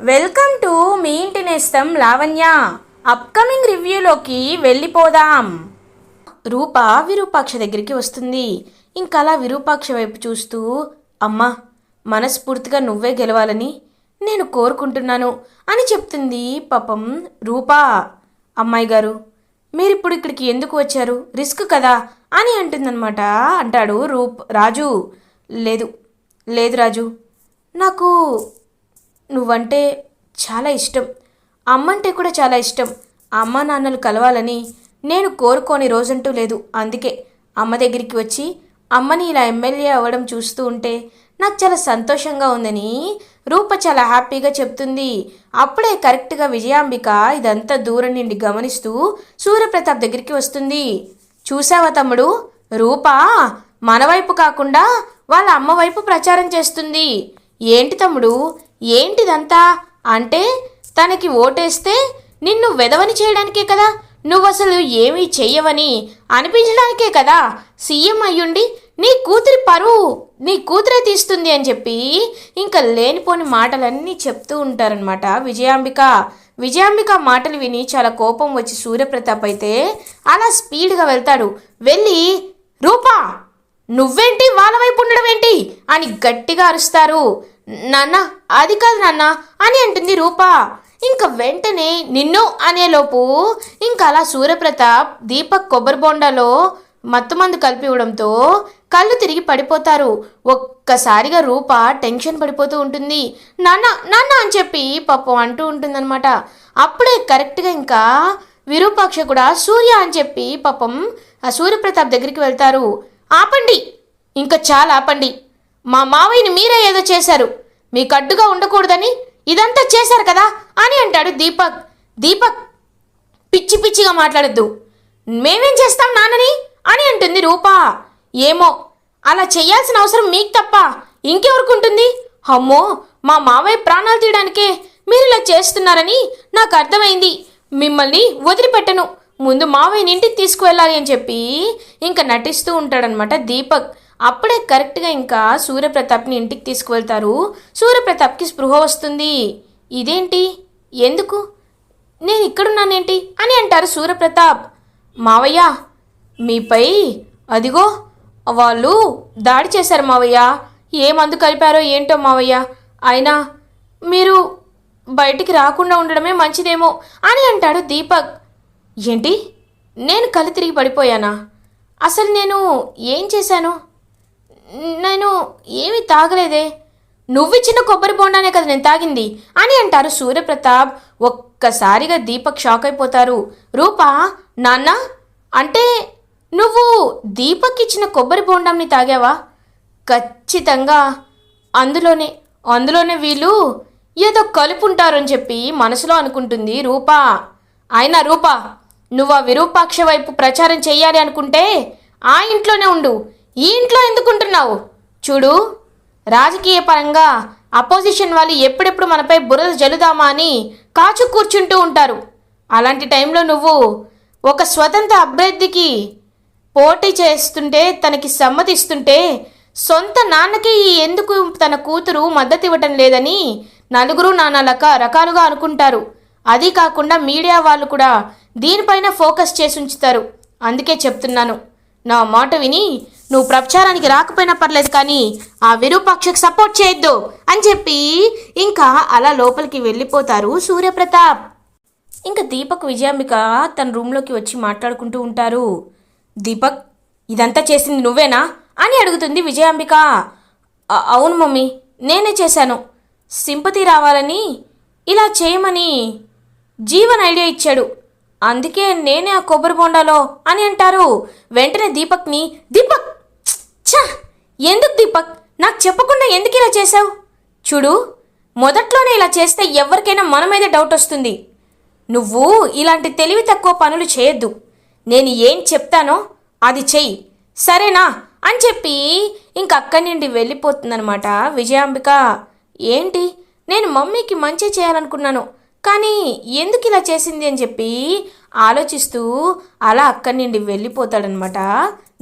Welcome to me ఇంటి నేస్తం Lavanya. Upcoming రివ్యూలోకి వెళ్ళిపోదాం. రూప విరూపాక్ష దగ్గరికి వస్తుంది. ఇంకలా విరూపాక్ష వైపు చూస్తూ అమ్మా మనస్ఫూర్తిగా నువ్వే గెలవాలని నేను కోరుకుంటున్నాను అని చెప్తుంది పాపం రూపా. అమ్మాయి గారు మీరిప్పుడు ఇక్కడికి ఎందుకు వచ్చారు? రిస్క్ కదా అని అంటుందన్నమాట. అంటాడు రూప్ రాజు. లేదు లేదు రాజు. నాకు నువ్వంటే చాలా ఇష్టం. అమ్మంటే కూడా చాలా ఇష్టం. అమ్మ నాన్నలు కలవాలని నేను కోరుకోని రోజంటూ లేదు. అందుకే అమ్మ దగ్గరికి వచ్చి అమ్మని ఇలా ఎమ్మెల్యే అవ్వడం చూస్తూ ఉంటే నాకు చాలా సంతోషంగా ఉందని రూప చాలా హ్యాపీగా చెప్తుంది. అప్పుడే కరెక్ట్గా విజయాంబిక ఇదంతా దూరం నుండి గమనిస్తూ సూర్యప్రతాప్ దగ్గరికి వస్తుంది. చూసావా తమ్ముడు? రూప మన వైపు కాకుండా వాళ్ళ అమ్మ వైపు ప్రచారం చేస్తుంది. ఏంటి తమ్ముడు? ఏంటిదంతా? అంటే తనకి ఓటేస్తే నిన్ను వెదవని చేయడానికే కదా? నువ్వు అసలు ఏమీ చెయ్యవని అనిపించడానికే కదా? సీఎం అయ్యుండి నీ కూతురి పరువు నీ కూతురే తీస్తుంది అని చెప్పి ఇంకా లేనిపోని మాటలన్నీ చెప్తూ ఉంటారనమాట విజయాంబిక. విజయాంబిక మాటలు విని చాలా కోపం వచ్చి సూర్యప్రతాప్ అయితే అలా స్పీడ్గా వెళ్తాడు. వెళ్ళి రూపా నువ్వేంటి? వాళ్ళ వైపు ఉండడం ఏంటి? అని గట్టిగా అరుస్తారు. నాన్న అది కాదు నాన్న అని అంటుంది రూప. ఇంకా వెంటనే నిన్ను అనేలోపు ఇంకా అలా సూర్యప్రతాప్ దీపక్ కొబ్బరి బొండాలో మత్తుమందు కలిపి ఇవ్వడంతో కళ్ళు తిరిగి పడిపోతారు. ఒక్కసారిగా రూప టెన్షన్ పడిపోతూ ఉంటుంది. నాన్న నాన్న అని చెప్పి పాపం అంటూ ఉంటుందన్నమాట. అప్పుడే కరెక్ట్గా ఇంకా విరూపాక్ష కూడా సూర్య అని చెప్పి పాపం ఆ సూర్యప్రతాప్ దగ్గరికి వెళ్తారు. ఆపండి ఇంకా చాలా ఆపండి. మా మావయ్యని మీరే ఏదో చేశారు. మీకు అడ్డుగా ఉండకూడదని ఇదంతా చేశారు కదా అని అంటాడు దీపక్. దీపక్ పిచ్చి పిచ్చిగా మాట్లాడద్దు. మేమేం చేస్తాం నాన్నని? అని అంటుంది రూపా. ఏమో అలా చేయాల్సిన అవసరం మీకు తప్ప ఇంకెవరికి అమ్మో మా మావయ్య ప్రాణాలు తీయడానికే మీరు ఇలా చేస్తున్నారని నాకు అర్థమైంది. మిమ్మల్ని వదిలిపెట్టను. ముందు మావయ్యని ఇంటికి తీసుకువెళ్ళాలి అని చెప్పి ఇంకా నటిస్తూ ఉంటాడనమాట దీపక్. అప్పుడే కరెక్ట్గా ఇంకా సూర్యప్రతాప్ని ఇంటికి తీసుకువెళ్తారు. సూర్యప్రతాప్కి స్పృహ వస్తుంది. ఇదేంటి? ఎందుకు? నేను ఇక్కడున్నానేంటి? అని అంటారు సూర్యప్రతాప్. మావయ్య మీపై అదిగో వాళ్ళు దాడి చేశారు మావయ్య. ఏ మందు కలిపారో ఏంటో మావయ్య. అయినా మీరు బయటికి రాకుండా ఉండడమే మంచిదేమో అని అంటాడు దీపక్. ఏంటి? నేను కళ్ళు తిరిగి పడిపోయానా? అసలు నేను ఏం చేశాను? నేను ఏమీ తాగలేదే. నువ్విచ్చిన కొబ్బరి బోండానే కదా నేను తాగింది అని అంటారు సూర్యప్రతాప్. ఒక్కసారిగా దీపక్ షాక్ అయిపోతారు. రూపా నాన్న అంటే నువ్వు దీపక్ ఇచ్చిన కొబ్బరి బొండాన్ని తాగావా? ఖచ్చితంగా. అందులోనే అందులోనే వీళ్ళు ఏదో కలుపుంటారని చెప్పి మనసులో అనుకుంటుంది రూపా. అయినా రూపా నువ్వు ఆ విరూపాక్ష వైపు ప్రచారం చేయాలి అనుకుంటే ఆ ఇంట్లోనే ఉండు. ఈ ఇంట్లో ఎందుకుంటున్నావు? చూడు రాజకీయ పరంగా అపోజిషన్ వాళ్ళు ఎప్పుడెప్పుడు మనపై బురద జల్లుదామా అని కాచు కూర్చుంటూ ఉంటారు. అలాంటి టైంలో నువ్వు ఒక స్వతంత్ర అభ్యర్థికి పోటీ చేస్తుంటే తనకి సమ్మతిస్తుంటే సొంత నాన్నకి ఎందుకు తన కూతురు మద్దతు ఇవ్వటం లేదని నలుగురు నానా రక రకాలుగా అనుకుంటారు. అది కాకుండా మీడియా వాళ్ళు కూడా దీనిపైన ఫోకస్ చేసి ఉంచుతారు. అందుకే చెప్తున్నాను. నా మాట విని నువ్వు ప్రచారానికి రాకపోయినా పర్లేదు కానీ ఆ విరూపాక్షకు సపోర్ట్ చేయొద్దు అని చెప్పి ఇంకా అలా లోపలికి వెళ్ళిపోతారు సూర్యప్రతాప్. ఇంకా దీపక్ విజయాంబిక తన రూమ్లోకి వచ్చి మాట్లాడుకుంటూ ఉంటారు. దీపక్ ఇదంతా చేసింది నువ్వేనా అని అడుగుతుంది విజయాంబిక. అవును మమ్మీ నేనే చేశాను. సింపతి రావాలని ఇలా చేయమని జీవన్ ఐడియా ఇచ్చాడు. అందుకే నేనే ఆ కొబ్బరి బొండాలో అని అంటారు. వెంటనే దీపక్ని దీపక్ ఛా! ఎందుకు దీపక్? నాకు చెప్పకుండా ఎందుకు ఇలా చేశావు? చూడు మొదట్లోనే ఇలా చేస్తే ఎవరికైనా మన మీద డౌట్ వస్తుంది. నువ్వు ఇలాంటి తెలివి తక్కువ పనులు చేయొద్దు. నేను ఏం చెప్తానో అది చెయ్యి. సరేనా? అని చెప్పి ఇంక అక్కడి నుండి వెళ్ళిపోతుందనమాట విజయాంబిక. ఏంటి? నేను మమ్మీకి మంచి చేయాలనుకున్నాను. కానీ ఎందుకు ఇలా చేసింది అని చెప్పి ఆలోచిస్తూ అలా అక్కడి నుండి వెళ్ళిపోతాడనమాట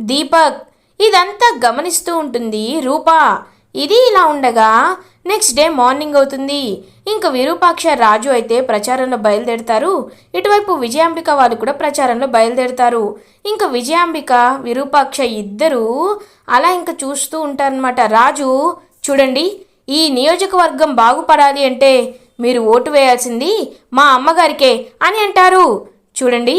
దీపక్. ఇదంతా గమనిస్తూ ఉంటుంది రూపా. ఇది ఇలా ఉండగా నెక్స్ట్ డే మార్నింగ్ అవుతుంది. ఇంకా విరూపాక్ష రాజు అయితే ప్రచారంలో బయలుదేరుతారు. ఇటువైపు విజయాంబిక వాళ్ళు కూడా ప్రచారంలో బయలుదేరుతారు. ఇంకా విజయాంబిక విరూపాక్ష ఇద్దరూ అలా ఇంకా చూస్తూ ఉంటారనమాట రాజు చూడండి ఈ నియోజకవర్గం బాగుపడాలి అంటే మీరు ఓటు వేయాల్సింది మా అమ్మగారికే అని అంటారు. చూడండి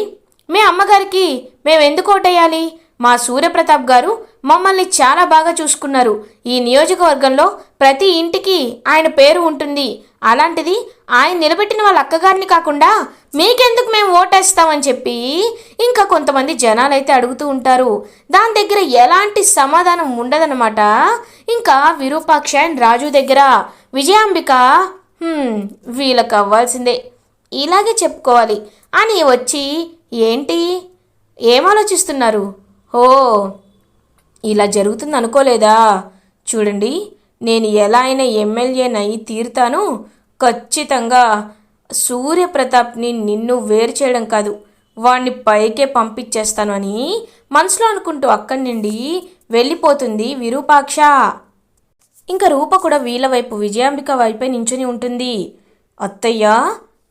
మీ అమ్మగారికి మేము ఎందుకు ఓటేయాలి? మా సూర్యప్రతాప్ గారు మమ్మల్ని చాలా బాగా చూసుకున్నారు. ఈ నియోజకవర్గంలో ప్రతి ఇంటికి ఆయన పేరు ఉంటుంది. అలాంటిది ఆయన నిలబెట్టిన వాళ్ళ అక్కగారిని కాకుండా మీకెందుకు మేము ఓటేస్తామని చెప్పి ఇంకా కొంతమంది జనాలు అయితే అడుగుతూ ఉంటారు. దాని దగ్గర ఎలాంటి సమాధానం ఉండదన్నమాట. ఇంకా విరూపాక్ష అండ్ రాజు దగ్గర విజయాంబిక వీళ్ళకి అవ్వాల్సిందే. ఇలాగే చెప్పుకోవాలి. అని వచ్చి ఏంటి? ఏం ఆలోచిస్తున్నారు? ఓ ఇలా జరుగుతుంది అనుకోలేదా చూడండి నేను ఎలా అయినా ఎమ్మెల్యేనై తీరుతాను. ఖచ్చితంగా సూర్యప్రతాప్ని నిన్ను వేరు చేయడం కాదు వాణ్ణి పైకే పంపించేస్తాను అని మనసులో అనుకుంటూ అక్కడి నుండి వెళ్ళిపోతుంది విరూపాక్ష. ఇంకా రూప కూడా వీళ్ళ వైపు విజయాంబిక వైపే నించుని ఉంటుంది. అత్తయ్య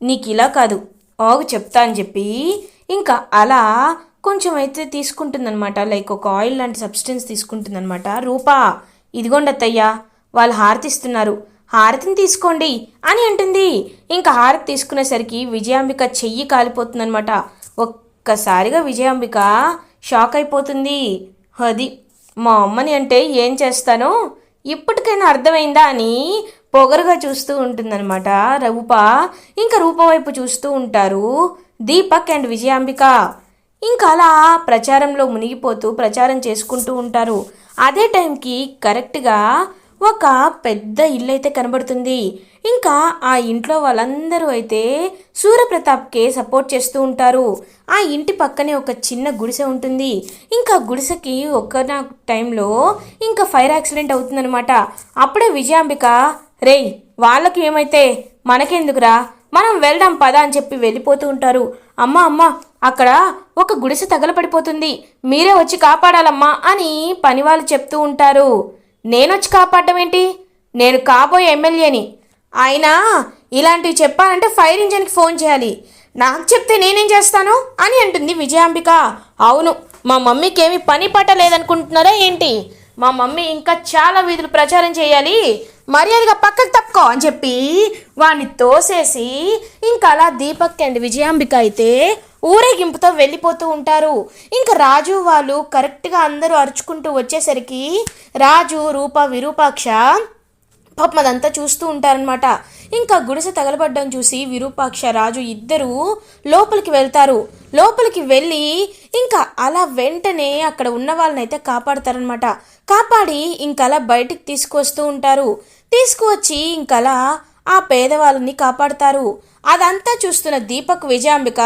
నీకు ఇలా కాదు ఆగు చెప్తా అని చెప్పి ఇంకా అలా కొంచెం అయితే తీసుకుంటుందన్నమాట. లైక్ ఒక ఆయిల్ లాంటి సబ్స్టెన్స్ తీసుకుంటుందన్నమాట. రూపా ఇదిగోండి అత్తయ్య వాళ్ళు హారతిస్తున్నారు హారతిని తీసుకోండి అని అంటుంది. ఇంకా హారతి తీసుకునేసరికి విజయాంబిక చెయ్యి కాలిపోతుందన్నమాట. ఒక్కసారిగా విజయాంబిక షాక్ అయిపోతుంది. అది మా అమ్మని అంటే ఏం చేస్తానో ఇప్పటికైనా అర్థమైందా అని పొగరుగా చూస్తూ ఉంటుందన్నమాట రూప. ఇంకా రూప వైపు చూస్తూ ఉంటారు దీపక్ అండ్ విజయాంబిక. ఇంకా అలా ప్రచారంలో మునిగిపోతూ ప్రచారం చేసుకుంటూ ఉంటారు. అదే టైంకి కరెక్ట్గా ఒక పెద్ద ఇల్లు అయితే కనబడుతుంది. ఇంకా ఆ ఇంట్లో వాళ్ళందరూ అయితే సూర్యప్రతాప్కే సపోర్ట్ చేస్తూ ఉంటారు. ఆ ఇంటి పక్కనే ఒక చిన్న గుడిసె ఉంటుంది. ఇంకా గుడిసెకి ఒక టైంలో ఇంకా ఫైర్ యాక్సిడెంట్ అవుతుందనమాట అప్పుడే విజయాంబిక రేయ్ వాళ్ళకి ఏమైతే? మనకెందుకురా? మనం వెళ్దాం పద అని చెప్పి వెళ్ళిపోతూ ఉంటారు. అమ్మ అమ్మ అక్కడ ఒక గుడిసె తగలపడిపోతుంది. మీరే వచ్చి కాపాడాలమ్మా అని పనివాళ్ళు చెప్తూ ఉంటారు. నేనొచ్చి కాపాడడం ఏంటి నేను కాబోయే ఎమ్మెల్యేని. అయినా ఇలాంటివి చెప్పాలంటే ఫైర్ ఇంజన్కి ఫోన్ చేయాలి. నాకు చెప్తే నేనేం చేస్తాను? అని అంటుంది విజయాంబిక. అవును మా మమ్మీకి ఏమి పని పట్ట లేదనుకుంటున్నారా ఏంటి? మా మమ్మీ ఇంకా చాలా వీధులు ప్రచారం చేయాలి. మర్యాదగా పక్కకు తప్పుకో అని చెప్పి వాడిని తోసేసి ఇంకా అలా దీపక్ అండ్ విజయాంబిక అయితే ఊరేగింపుతో వెళ్ళిపోతూ ఉంటారు. ఇంకా రాజు వాళ్ళు కరెక్ట్గా అందరూ అరుచుకుంటూ వచ్చేసరికి రాజు రూప విరూపాక్ష పాపం అదంతా చూస్తూ ఉంటారనమాట ఇంకా గుడిసె తగలబడ్డం చూసి విరూపాక్ష రాజు ఇద్దరూ లోపలికి వెళ్తారు. లోపలికి వెళ్ళి ఇంకా అలా వెంటనే అక్కడ ఉన్న వాళ్ళని అయితే కాపాడతారనమాట కాపాడి ఇంకా అలా బయటికి తీసుకొస్తూ ఉంటారు. తీసుకువచ్చి ఇంకలా ఆ పేదవాళ్ళని కాపాడతారు. అదంతా చూస్తున్న దీపక్ విజయాంబిక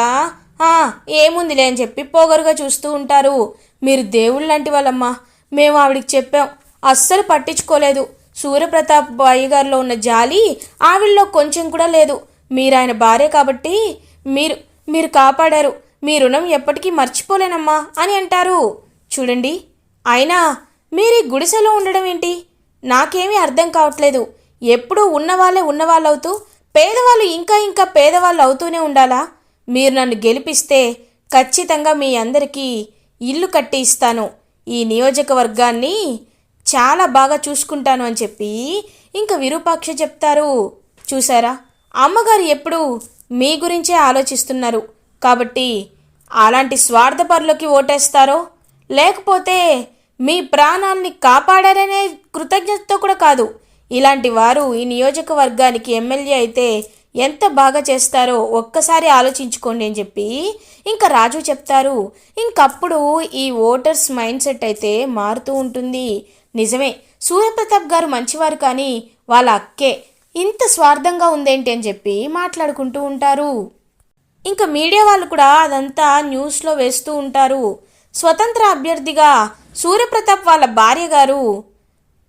ఏముందిలే అని చెప్పి పోగరుగా చూస్తూ ఉంటారు. మీరు దేవుళ్ళ లాంటి వాళ్ళమ్మా. మేము ఆవిడికి చెప్పాం. అస్సలు పట్టించుకోలేదు. సూర్యప్రతాప్ బాయి గారిలో ఉన్న జాలి ఆవిడలో కొంచెం కూడా లేదు. మీరు ఆయన భార్య కాబట్టి మీరు మీరు కాపాడారు. మీ రుణం ఎప్పటికీ మర్చిపోలేనమ్మా అని అంటారు. చూడండి. అయినా మీరు ఈ గుడిసెలో ఉండడం ఏంటి? నాకేమీ అర్థం కావట్లేదు. ఎప్పుడూ ఉన్నవాళ్ళే ఉన్నవాళ్ళవుతూ పేదవాళ్ళు ఇంకా ఇంకా పేదవాళ్ళు అవుతూనే ఉండాలా? మీరు నన్ను గెలిపిస్తే ఖచ్చితంగా మీ అందరికీ ఇల్లు కట్టి ఇస్తాను. ఈ నియోజకవర్గాన్ని చాలా బాగా చూసుకుంటాను అని చెప్పి ఇంకా విరూపాక్ష చెప్తారు. చూసారా? అమ్మగారు ఎప్పుడు మీ గురించే ఆలోచిస్తున్నారు. కాబట్టి అలాంటి స్వార్థపరులకి ఓటేస్తారో? లేకపోతే మీ ప్రాణాన్ని కాపాడారనే కృతజ్ఞతతో కూడా కాదు. ఇలాంటి వారు ఈ నియోజకవర్గానికి ఎమ్మెల్యే అయితే ఎంత బాగా చేస్తారో ఒక్కసారి ఆలోచించుకోండి అని చెప్పి ఇంకా రాజు చెప్తారు. ఇంకప్పుడు ఈ ఓటర్స్ మైండ్ సెట్ అయితే మారుతూ ఉంటుంది. నిజమే సూర్యప్రతాప్ గారు మంచివారు కానీ వాళ్ళ అక్కే ఇంత స్వార్థంగా ఉందేంటి అని చెప్పి మాట్లాడుకుంటూ ఉంటారు. ఇంకా మీడియా వాళ్ళు కూడా అదంతా న్యూస్లో వేస్తూ ఉంటారు. స్వతంత్ర అభ్యర్థిగా సూర్యప్రతాప్ వాళ్ళ భార్య గారు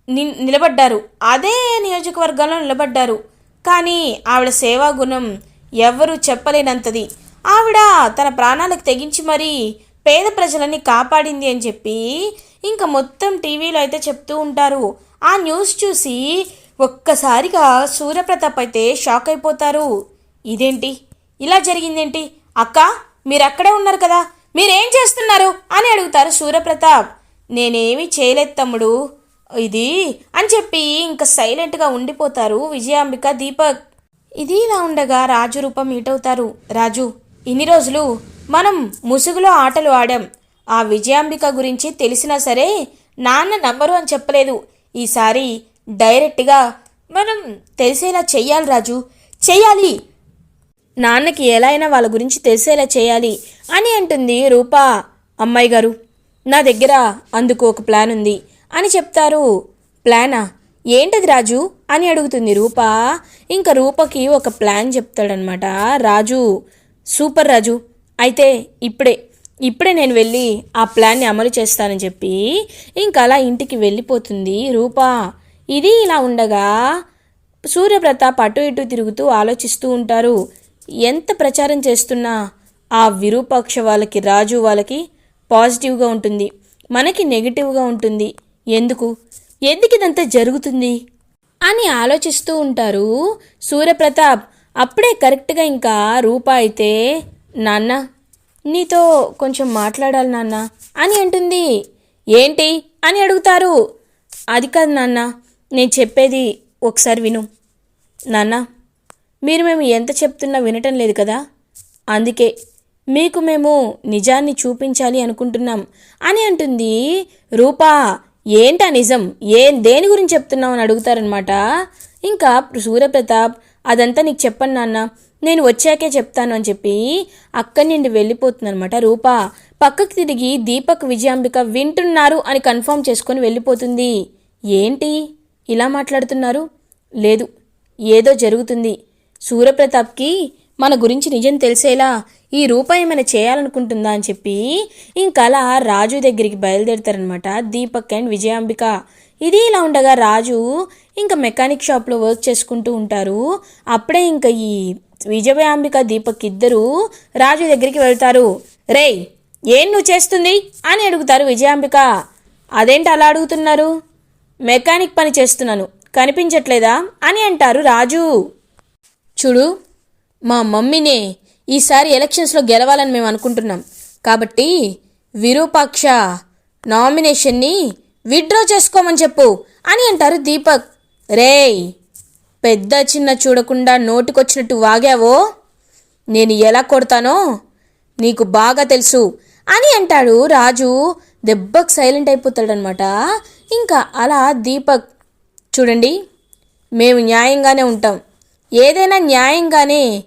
ని- నిలబడ్డారు. అదే నియోజకవర్గంలో నిలబడ్డారు. కానీ ఆవిడ సేవా గుణం ఎవ్వరూ చెప్పలేనంతది. ఆవిడ తన ప్రాణాలకు తెగించి మరీ పేద ప్రజలని కాపాడింది అని చెప్పి ఇంకా మొత్తం టీవీలో అయితే చెప్తూ ఉంటారు. ఆ న్యూస్ చూసి ఒక్కసారిగా సూర్యప్రతాప్ అయితే షాక్ అయిపోతారు. ఇదేంటి? ఇలా జరిగిందేంటి? అక్క మీరు అక్కడే ఉన్నారు కదా మీరేం చేస్తున్నారు? అని అడుగుతారు సూర్యప్రతాప్. నేనేమీ చేయలేదు తమ్ముడు. ఇది అని చెప్పి ఇంకా సైలెంట్గా ఉండిపోతారు విజయాంబిక దీపక్. ఇది ఇలా ఉండగా రాజు రూపం మీట్ అవుతారు రాజు ఇన్ని రోజులు మనం ముసుగులో ఆటలు ఆడాం. ఆ విజయాంబిక గురించి తెలిసినా సరే నాన్న నమ్మరు అని చెప్పలేదు. ఈసారి డైరెక్ట్గా మనం తెలిసేలా చెయ్యాలి రాజు. చెయ్యాలి. నాన్నకి ఎలా అయినా వాళ్ళ గురించి తెలిసేలా చేయాలి అని అంటుంది రూపా అమ్మాయి గారు నా దగ్గర అందుకు ఒక ప్లాన్ ఉంది. అని చెప్తారు. ప్లానా? ఏంటది రాజు? అని అడుగుతుంది రూప. ఇంకా రూపకి ఒక ప్లాన్ చెప్తాడనమాట రాజు సూపర్ రాజు అయితే ఇప్పుడే ఇప్పుడే నేను వెళ్ళి ఆ ప్లాన్ని అమలు చేస్తానని చెప్పి ఇంకా అలా ఇంటికి వెళ్ళిపోతుంది రూప. ఇది ఇలా ఉండగా సూర్యప్రతాప్ అటు ఇటు తిరుగుతూ ఆలోచిస్తూ ఉంటారు. ఎంత ప్రచారం చేస్తున్నా ఆ విరూపాక్ష వాళ్ళకి రాజు వాళ్ళకి పాజిటివ్గా ఉంటుంది. మనకి నెగిటివ్గా ఉంటుంది. ఎందుకు? ఎందుకు ఇదంతా జరుగుతుంది? అని ఆలోచిస్తూ ఉంటారు సూర్యప్రతాప్. అప్పుడే కరెక్ట్గా ఇంకా రూప అయితే నాన్న నీతో కొంచెం మాట్లాడాలి నాన్న అని అంటుంది. ఏంటి? అని అడుగుతారు. అది కాదు నాన్న నేను చెప్పేది ఒకసారి విను. నాన్న మీరు మేము ఎంత చెప్తున్నా వినటం లేదు కదా? అందుకే మీకు మేము నిజాన్ని చూపించాలి అనుకుంటున్నాం అని అంటుంది రూపా. ఏంటా నిజం? ఏం దేని గురించి చెప్తున్నావు అని అడుగుతారనమాట ఇంకా సూర్యప్రతాప్ అదంతా నీకు చెప్పను నాన్న. నేను వచ్చాకే చెప్తాను అని చెప్పి అక్కడి నుండి వెళ్ళిపోతుందనమాట రూపా. పక్కకు తిరిగి దీపక్ విజయాంబిక వింటున్నారు అని కన్ఫర్మ్ చేసుకొని వెళ్ళిపోతుంది. ఏంటి? ఇలా మాట్లాడుతున్నారు? లేదు ఏదో జరుగుతుంది. సూర్యప్రతాప్కి మన గురించి నిజం తెలిసేలా ఈ రూపాయి ఏమైనా చేయాలనుకుంటుందా అని చెప్పి ఇంకలా రాజు దగ్గరికి బయలుదేరుతారనమాట దీపక్ అండ్ విజయాంబిక. ఇది ఇలా ఉండగా రాజు ఇంకా మెకానిక్ షాప్లో వర్క్ చేసుకుంటూ ఉంటారు. అప్పుడే ఇంకా ఈ విజయాంబిక దీపక్ ఇద్దరు రాజు దగ్గరికి వెళ్తారు. రేయ్ ఏం నువ్వు చేస్తుంది? అని అడుగుతారు విజయాంబిక. అదేంటి అలా అడుగుతున్నారు? మెకానిక్ పని చేస్తున్నాను. కనిపించట్లేదా? అని అంటారు రాజు. చూడు మా మమ్మీనే ఈసారి ఎలక్షన్స్లో గెలవాలని మేము అనుకుంటున్నాం. కాబట్టి విరూపాక్ష నామినేషన్ని విత్డ్రా చేసుకోమని చెప్పు అని అంటారు దీపక్. రేయ్ పెద్ద చిన్న చూడకుండా నోటికొచ్చినట్టు వాగావో? నేను ఎలా కొడతానో నీకు బాగా తెలుసు అని అంటాడు రాజు. దెబ్బకు సైలెంట్ అయిపోతాడనమాట. ఇంకా అలా దీపక్ చూడండి మేము న్యాయంగానే ఉంటాం. ఏదైనా న్యాయంగానే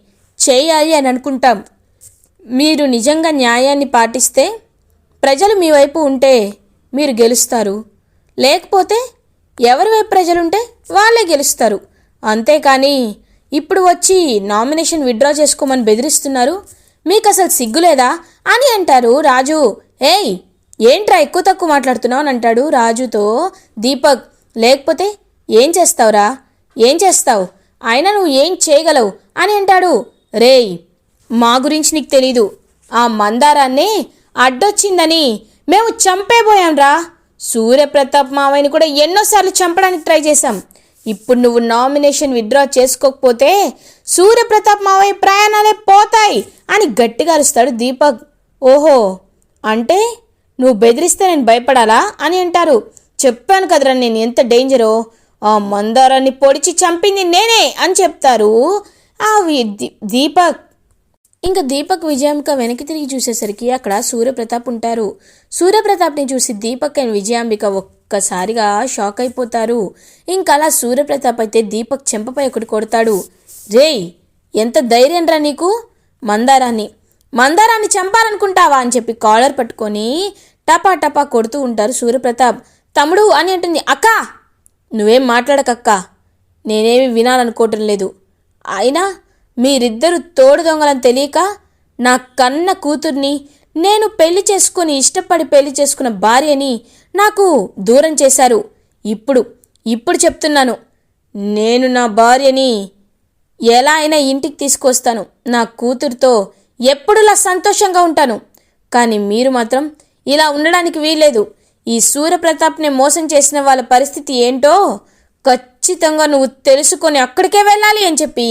చేయాలి అని అనుకుంటాం. మీరు నిజంగా న్యాయాన్ని పాటిస్తే ప్రజలు మీ వైపు ఉంటే మీరు గెలుస్తారు. లేకపోతే ఎవరి వైపు ప్రజలుంటే వాళ్ళే గెలుస్తారు. అంతేకాని ఇప్పుడు వచ్చి నామినేషన్ విత్డ్రా చేసుకోమని బెదిరిస్తున్నారు. మీకు అసలు సిగ్గులేదా అని అంటారు రాజు. ఏయ్ ఏంట్రా ఎక్కువ తక్కువ మాట్లాడుతున్నావు అని అంటాడు రాజుతో దీపక్. లేకపోతే ఏం చేస్తావురా? ఏం చేస్తావు? అయినా నువ్వు ఏం చేయగలవు? అని అంటాడు. రేయ్ మా గురించి నీకు తెలీదు. ఆ మందారాన్ని అడ్డొచ్చిందని మేము చంపేపోయాంరా సూర్యప్రతాప్ మావయ్యని కూడా ఎన్నోసార్లు చంపడానికి ట్రై చేశాం. ఇప్పుడు నువ్వు నామినేషన్ విత్డ్రా చేసుకోకపోతే సూర్యప్రతాప్ మావయ్య ప్రయాణాలే పోతాయి అని గట్టిగా అరుస్తాడు దీపక్. ఓహో అంటే నువ్వు బెదిరిస్తే నేను భయపడాలా అని అంటారు. చెప్పాను కదరా నేను ఎంత డేంజరో. ఆ మందారాన్ని పొడిచి చంపింది నేనే అని చెప్తారు ఆ దీపక్. ఇంకా దీపక్ విజయాంబిక వెనక్కి తిరిగి చూసేసరికి అక్కడ సూర్యప్రతాప్ ఉంటారు. సూర్యప్రతాప్ని చూసి దీపక్ అండ్ విజయాంబిక ఒక్కసారిగా షాక్ అయిపోతారు. ఇంకా అలా సూర్యప్రతాప్ అయితే దీపక్ చెంపపై ఒకటి కొడతాడు. రేయ్ ఎంత ధైర్యం రా నీకు? మందారాన్ని మందారాన్ని చంపాలనుకుంటావా? అని చెప్పి కాలర్ పట్టుకొని టపా టపా కొడుతూ ఉంటారు సూర్యప్రతాప్. తమ్ముడు అని అంటుంది అక్క! నువ్వేం మాట్లాడకక్క? నేనేమి వినాలనుకోవటం లేదు. అయినా మీరిద్దరు తోడు దొంగలని తెలియక నా కన్న కూతుర్ని నేను పెళ్ళి చేసుకుని ఇష్టపడి పెళ్ళి చేసుకున్న భార్యని నాకు దూరం చేశారు. ఇప్పుడు ఇప్పుడు చెప్తున్నాను. నేను నా భార్యని ఎలా అయినా ఇంటికి తీసుకొస్తాను. నా కూతురుతో ఎప్పుడులా సంతోషంగా ఉంటాను. కానీ మీరు మాత్రం ఇలా ఉండడానికి వీల్లేదు. ఈ సూర్యప్రతాప్ని మోసం చేసిన వాళ్ళ పరిస్థితి ఏంటో ఖచ్చితంగా నువ్వు తెలుసుకొని అక్కడికే వెళ్ళాలి అని చెప్పి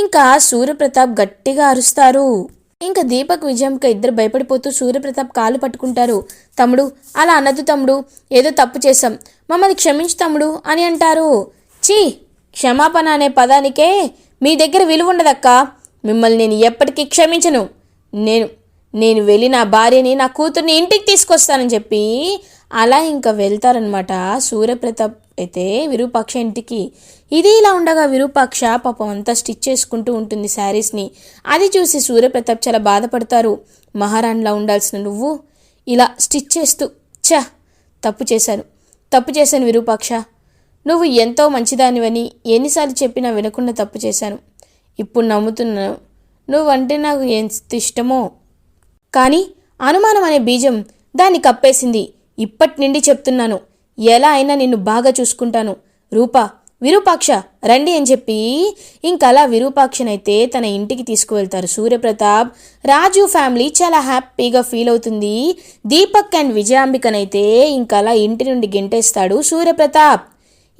ఇంకా సూర్యప్రతాప్ గట్టిగా అరుస్తారు. ఇంకా దీపక్ విజయంక ఇద్దరు భయపడిపోతూ సూర్యప్రతాప్ కాలు పట్టుకుంటారు. తమ్ముడు అలా అనదు తమ్ముడు ఏదో తప్పు చేశాం. మమ్మల్ని క్షమించు తమ్ముడు అని అంటారు. చీ క్షమాపణ అనే పదానికే మీ దగ్గర విలువ ఉండదక్క. మిమ్మల్ని నేను ఎప్పటికీ క్షమించను. నేను నేను వెళ్ళి నా భార్యని నా కూతుర్ని ఇంటికి తీసుకొస్తానని చెప్పి అలా ఇంకా వెళ్తారనమాట సూర్యప్రతాప్. అయితే విరూపాక్ష ఇంటికి ఇది ఇలా ఉండగా విరూపాక్ష పాపం అంతా స్టిచ్ చేసుకుంటూ ఉంటుంది శారీస్ని. అది చూసి సూర్యప్రతాప్ చాలా బాధపడతారు. మహారాణిలా ఉండాల్సిన నువ్వు ఇలా స్టిచ్ చేస్తూ ఛ! తప్పు చేశాను. తప్పు చేశాను విరూపాక్ష. నువ్వు ఎంతో మంచిదానివని ఎన్నిసార్లు చెప్పినా వినకుండా తప్పు చేశాను. ఇప్పుడు నమ్ముతున్నాను నువ్వంటే నాకు ఎంత ఇష్టమో. కానీ అనుమానం అనే బీజం దాన్ని కప్పేసింది. ఇప్పటి నుండి చెప్తున్నాను. ఎలా అయినా నిన్ను బాగా చూసుకుంటాను. రూపా విరూపాక్ష రండి అని చెప్పి ఇంకలా విరూపాక్షనైతే తన ఇంటికి తీసుకువెళ్తారు. సూర్యప్రతాప్ రాజు ఫ్యామిలీ చాలా హ్యాపీగా ఫీల్ అవుతుంది. దీపక్ అండ్ విజయాంబికనైతే ఇంకలా ఇంటి నుండి గెంటేస్తాడు సూర్యప్రతాప్.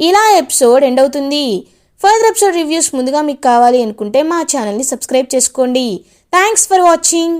ఇలా ఎపిసోడ్ ఎండ్ అవుతుంది. ఫర్దర్ ఎపిసోడ్ రివ్యూస్ ముందుగా మీకు కావాలి అనుకుంటే మా ఛానల్ని సబ్స్క్రైబ్ చేసుకోండి. Thanks for watching.